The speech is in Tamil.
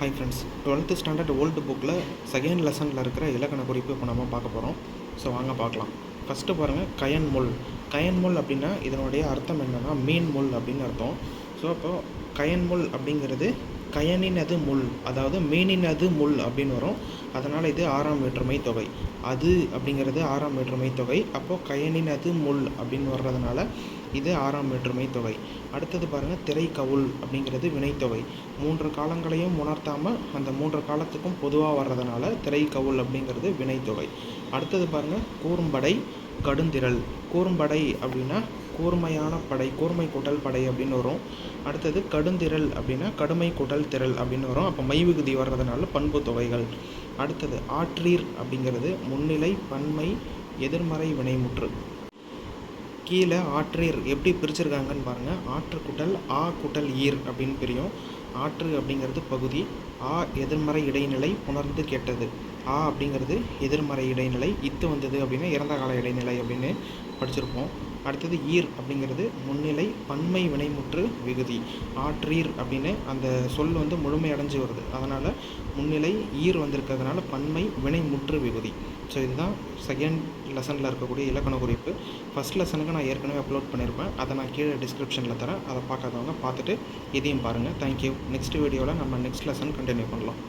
Hi friends twelfth standard old புக்கில் செகண்ட் லெசனில் இருக்கிற இலக்கண குறிப்பு இப்போ நம்ம பார்க்க போகிறோம் ஸோ வாங்க பார்க்கலாம். ஃபஸ்ட்டு பாருங்கள் கயன் முள் கயன் முள் அப்படின்னா இதனுடைய அர்த்தம் என்னென்னா மீன் முள் அப்படின்னு அர்த்தம். ஸோ அப்போது கயன்முள் அப்படிங்கிறது கயனினது முள் அதாவது மீனினது முள் அப்படின்னு வரும். அதனால் இது ஆறாம் வேற்றுமை தொகை. அது அப்படிங்கிறது ஆறாம் வேற்றுமை தொகை. அப்போது கயனினது முள் அப்படின்னு வர்றதுனால இது ஆறாம் வேற்றுமை தொகை. அடுத்தது பாருங்கள் திரைக்கவுள் அப்படிங்கிறது வினைத்தொகை. மூன்று காலங்களையும் உணர்த்தாமல் அந்த மூன்று காலத்துக்கும் பொதுவாக வர்றதுனால திரைக்கவுள் அப்படிங்கிறது வினைத்தொகை. அடுத்தது பாருங்கள் கூறும்படை கடுந்திரள். கூறும்படை அப்படின்னா கூர்மையான படை கூர்மை கூட்டல் படை அப்படின்னு வரும். அடுத்தது கடுந்திரல் அப்படின்னா கடுமை கூட்டல் திரள் அப்படின்னு வரும். அப்போ மைவிகுதி வர்றதுனால பண்பு தொகைகள். அடுத்தது ஆற்றீர் அப்படிங்கிறது முன்னிலை பன்மை எதிர்மறை வினைமுற்று. கீழே ஆற்றீர் எப்படி பிரிச்சிருக்காங்கன்னு பாருங்கள் ஆற்று குட்டல் ஆ குட்டல் ஈர் அப்படின்னு பிரியும். ஆற்று அப்படிங்கிறது பகுதி ஆ எதிர்மறை இடைநிலை உணர்ந்து கேட்டது. ஆ அப்படிங்கிறது எதிர்மறை இடைநிலை இத்து வந்தது அப்படின்னா இறந்த கால இடைநிலை அப்படின்னு படிச்சிருப்போம். அடுத்தது ஈர் அப்படிங்கிறது முன்னிலை பன்மை வினைமுற்று விகுதி ஆற்றீர் அப்படின்னு அந்த சொல் வந்து முழுமை அடைஞ்சு வருது. அதனால் முன்னிலை ஈர் வந்திருக்கிறதுனால பன்மை வினைமுற்று விகுதி. ஸோ இதுதான் செகண்ட் லெசனில் இருக்கக்கூடிய இலக்கண குறிப்பு. ஃபஸ்ட் லெசனுக்கு நான் ஏற்கனவே அப்லோட் பண்ணியிருப்பேன் அதை நான் கீழே டிஸ்கிரிப்ஷனில் தரேன். அதை பார்க்காதவங்க பார்த்துட்டு இதையும் பாருங்கள் தேங்க்யூ நெக்ஸ்ட் வீடியோவில் நம்ம நெக்ஸ்ட் லெசன் கண்டினியூ பண்ணலாம்.